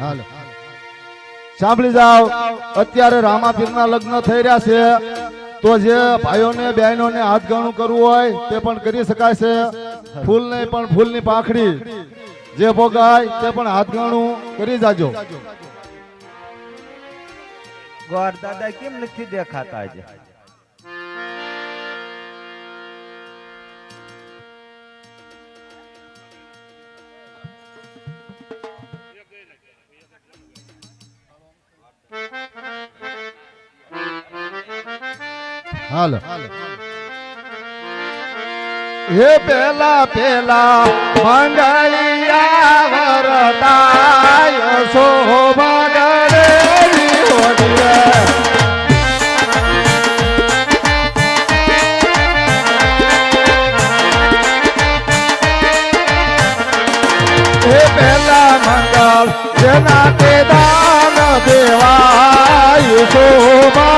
હાલો. સાંભળી જાઓ, અત્યારે રામાપીરના લગ્ન થઈ રહ્યા છે. તો જે ભાઈઓને, બહેનોને હાથ ગણું કરવું હોય તે પણ કરી શકાય છે. ફૂલ નહીં, પણ ફૂલની પાંખડી. જે ભોગાય તે પણ હાથ ગણું કરી જાજો. ગોર દાદા કેમ નથી દેખાતા હાલો. હે પેલા પેલા મંગળિયા વરદાય શોભા પેલા મંગળ જેના તે દાન દેવાય શોભા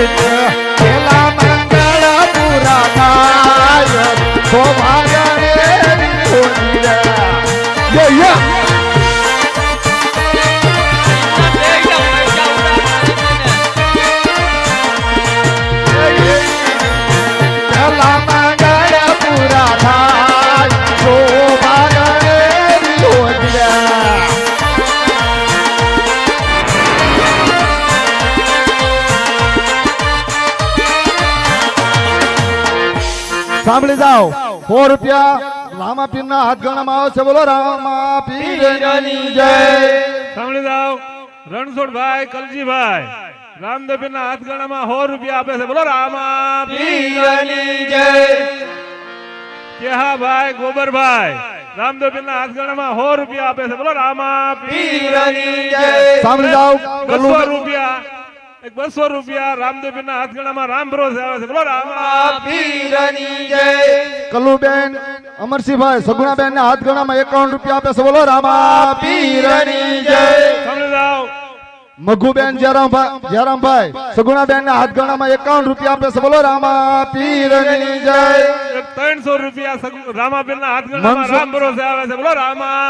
એવી રીતે સાંભળી જાઓ. સો રૂપિયા રામાપીર ના હાથ ગણવામાં આવે છે. બોલો રામાપીરની જય. સાંભળી જાઓ. રણછોડભાઈ કલજીભાઈ રામદેવ ના હાથ ગણવામાં સો રૂપિયા આપે છે. બોલો રામા પીરની જય. કેહાભાઈ ગોબરભાઈ રામદેવ ના હાથ ગણામાં સો રૂપિયા આપે છે. બોલો રામા પીરની જય. સાંભળી જાઓ. એક બસો રૂપિયા રામદેવ ના હાથગણામાં રામ ભરોસે આવે છે. બોલો રામા. કલ્લુબેન અમરસિંહભાઈ સગુણાબેન ના હાથ ગણામાં એકાવન રૂપિયા આપે છે. બોલો રામા. પીરની જય. જાઓ. મઘુબેન જયરામભાઈ જયરામભાઈ સગુણાબેન ના હાથ ગણામાં એકાવન રૂપિયા આપે છે. બોલો રામા. પીરની જય. ત્રણસો રૂપિયા રામાબેન ના હાથ ગણામાં રામ ભરોસે આવે છે. બોલો રામા.